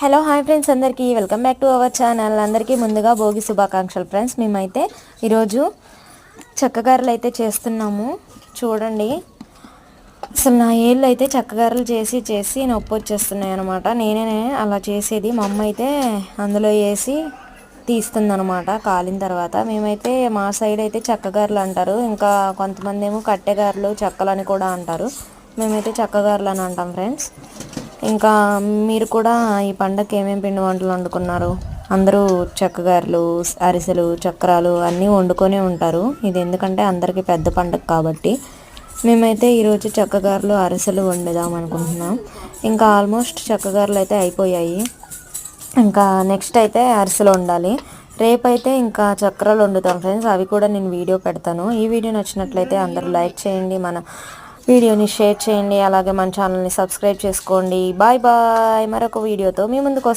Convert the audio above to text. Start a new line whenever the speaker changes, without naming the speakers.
Hello hi friends అందరికీ. Welcome back to our channel. అందరికీ ముందుగా భోగి శుభాకాంక్షలు ఫ్రెండ్స్. మేమైతే ఈరోజు చక్కగారలు అయితే చేస్తున్నాము. చూడండి. అసలు నా ఏళ్ళు అయితే చక్కగారలు చేసి చేసి నొప్పి వచ్చేస్తున్నాయి అనమాట నేనే అలా చేసేది. మా అమ్మ అయితే అందులో వేసి తీస్తుందనమాట కాలిన తర్వాత. మేమైతే మా సైడ్ అయితే చెక్కగారెలు అంటారు. ఇంకా కొంతమంది ఏమో కట్టెగారులు చెక్కలు అని కూడా అంటారు. మేమైతే చక్కగారులు అని అంటాం ఫ్రెండ్స్. ఇంకా మీరు కూడా ఈ పండగకి ఏమేమి పిండి వంటలు వండుకున్నారు? అందరూ చెక్కగారెలు అరిసెలు చక్రాలు అన్నీ వండుకొనే ఉంటారు. ఇది ఎందుకంటే అందరికీ పెద్ద పండగ కాబట్టి. మేమైతే ఈరోజు చక్కగారులు అరిసెలు వండుదాం అనుకుంటున్నాం. ఇంకా ఆల్మోస్ట్ చక్కగారులు అయితే అయిపోయాయి. ఇంకా నెక్స్ట్ అయితే అరిసెలు వండాలి. రేపైతే ఇంకా చక్రాలు వండుతాం ఫ్రెండ్స్. అవి కూడా నేను వీడియో పెడతాను. ఈ వీడియో నచ్చినట్లయితే అందరూ లైక్ చేయండి. మన వీడియోని షేర్ చేయండి అలాగే మన ఛానల్ని సబ్స్క్రైబ్ చేసుకోండి. Bye bye. మరొక వీడియోతో మీ ముందుకు